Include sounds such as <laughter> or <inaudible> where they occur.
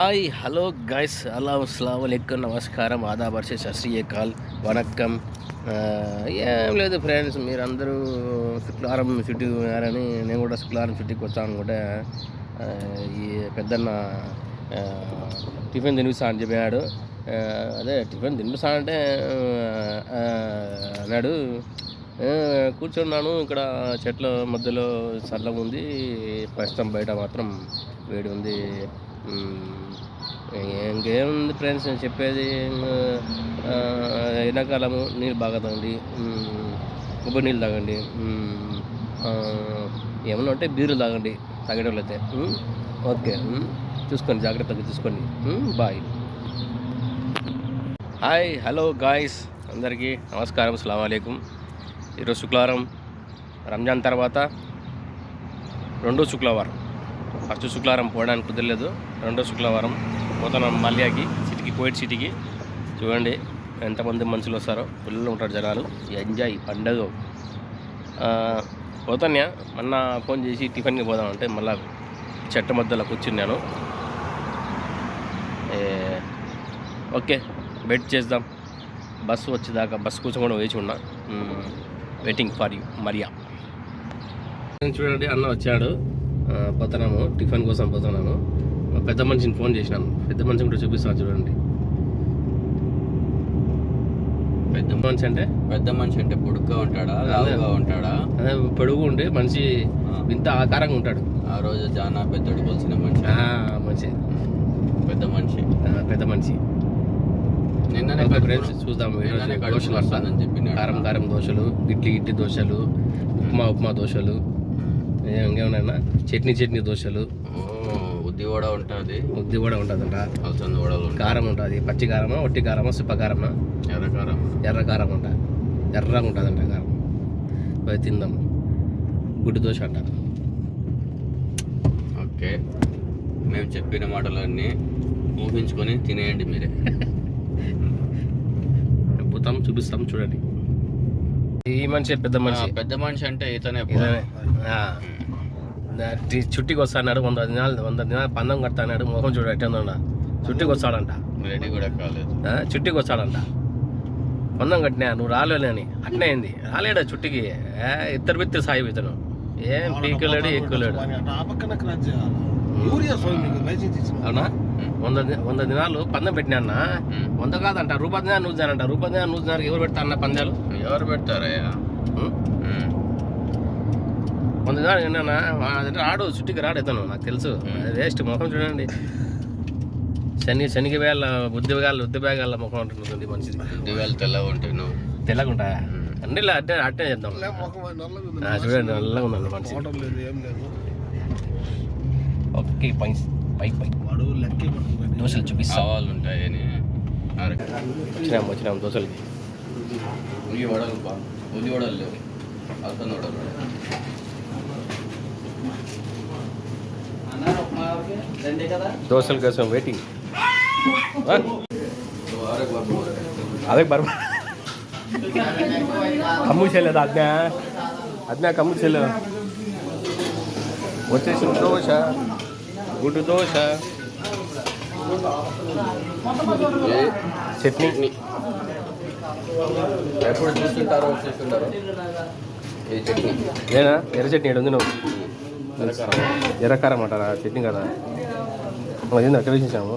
Hi hello guys అలా అస్సలం నమస్కారం ఆదాబ్ వర్ష వణక్కం ఏం లేదు ఫ్రెండ్స్ మీరందరూ శుక్రవారం చుట్టూ పోయారని నేను కూడా శుక్రవారం షూటింగ్కి వచ్చాను కూడా ఈ పెద్దన్న టిఫిన్ తినిపిస్తా అని చెప్పాడు అదే టిఫిన్ తినిపిస్తా అంటే అన్నాడు కూర్చున్నాను ఇక్కడ చెట్ల మధ్యలో చల్లగా ఉంది ప్రస్తుతం బయట మాత్రం వేడి ఉంది ఇంకేముంది ఫ్రెండ్స్ నేను చెప్పేది ఎండాకాలము నీళ్ళు బాగా తాగండి మ్మ్. కొబ్బరి నీళ్ళు తాగండి ఏమన్నా ఉంటే బీరు తాగండి తాగేటోళ్ళు అయితే ఓకే చూసుకోండి జాగ్రత్తగా చూసుకోండి బాయ్. హాయ్ హలో గాయస్ అందరికీ నమస్కారం అస్సలం అయికం ఈరోజు శుక్రవారం రంజాన్ తర్వాత రెండో శుక్రవారం. ఫస్ట్ శుక్రవారం పోవడానికి కుదరలేదు. రెండో శుక్రవారం పోతున్నాం మల్యాకి సిటీకి కోయిట్ సిటీకి. చూడండి ఎంతమంది మనుషులు వస్తారో పిల్లలు ఉంటారు జనాలు. ఎంజాయ్ పండగ. పోతాన్యా మొన్న ఫోన్ చేసి టిఫిన్కి పోదామంటే మళ్ళా చెట్ట మధ్యలో కూర్చున్నాను ఓకే వెయిట్ చేద్దాం. బస్సు వచ్చేదాకా బస్సు కూర్చోకుండా కూడా వేచి ఉన్నా వెయిటింగ్ ఫర్ యూ మరియా. చూడండి అన్న వచ్చాడు. పోతున్నాము టిఫిన్ కోసం పోతున్నాము. పెద్ద మనిషిని ఫోన్ చేసినాము పెద్ద మనిషిని కూడా చూపిస్తాను చూడండి. పెద్ద మనిషి అంటే? పెద్ద మనిషి అంటే పొడుగ్గా ఉంటాడా లావుగా ఉంటాడా? అదే పొడుగు ఉండి మనిషి ఇంత ఆకారంగా ఉంటాడు. ఆ రోజు జానా పెద్దడు కొలిసిన మనిషి. మనిషి. పెద్ద మనిషి. పెద్ద మనిషి. నిన్ననే ఫ్రెండ్స్ చూద్దాం దోశలు వస్తా వస్తుందని. కారం కారం దోశలు ఇడ్లీ ఇడ్లీ దోశలు ఉప్మా ఉప్మా దోశలు. ఇంకేమన్నా చట్నీ చట్నీ దోశలు. ఉద్ది వడ ఉంటుంది. ఉద్ది కూడా ఉంటుందంట. అలసంద వడలు ఉంటాయి. కారం ఉంటుంది. పచ్చి కారమా ఒట్టి కారమా సుప్ప కారమా? ఎర్రకారం ఎర్ర కారం అంట ఎర్రగా ఉంటుందంట కారం. పోయి తిందాం. గుడ్డు దోశ అంట. ఓకే. మేము చెప్పిన మాటలన్నీ ఊహించుకొని తినేయండి మీరే. <laughs> పోతాం చూపిస్తాం చూడండి. ఈ మనిషి పెద్ద మనిషి. పెద్ద మనిషి అంటే ఇతనే చుట్టికి వస్తాడు వంద దినాలు వంద దినాలు పందం కడతాడు ముఖం చూడ ఎట్టుందా చుట్టికి వస్తాడంట రెడీ కూడా కాలేదు. ఆ, చుట్టికి వస్తాడంట పందం కట్టినా నువ్వు రాలేని అట్నే అయింది. రాలేడా చుట్టికి? ఏ, ఇద్దరు బిత్తరు సాయి ఇతను. ఏం పీకలేడు ఇచ్చిన? అవునా? వంద వంద దినాలు పందెం పెట్టినా అన్న. వంద కాదంట రూపాయి దినాలు నువ్వు తినంట రూపాయి దినాలు నువ్వు తినారు ఎవరు పెడతా అన్న పందాలు? ఎవరు పెడతారయ్యా? దినాలు ఏంటన్నా రాడు చుట్టికి రాడు ఇతను నాకు తెలుసు. వేస్ట్ ముఖం చూడండి. శని శనికి వేళ బుద్ధి వేగాల బుద్ధి వేగాల ముఖం ఉంటుంది మంచిది దివాళి తెల్లగా ఉంటాయి నువ్వు. తెల్లగుంటా? అన్ని ఇలా అట్టే అట్టే చేద్దాం. చూడండి నల్లగా ఉందండి మనిషి. Okay bye bye bye. దోశలు చూపిస్తాం. ఆవాలు ఉంటాయని వచ్చినాం వచ్చినాం దోశలకి. ఉల్లి వడలు బా ఉల్లి వడలు లేవు. అల్సంద వడలు దోశల కోసం వెయిటింగ్ అదే బర్మ. కమ్ము చేయలేదు అజ్ఞా అజ్ఞా కమ్ము చేయలేదు వచ్చేసి దోశ. గుడ్డు దోశ. చట్నీ. ఎప్పుడు చూస్తుంటారో చూస్తుంటారో? ఇది చట్నీ ఏనా ఎర్ర చట్నీ ఉంది నువ్వు? ఎర్రకారం అంటారా? చట్నీ కదా. అది అక్కడ వేసేసాము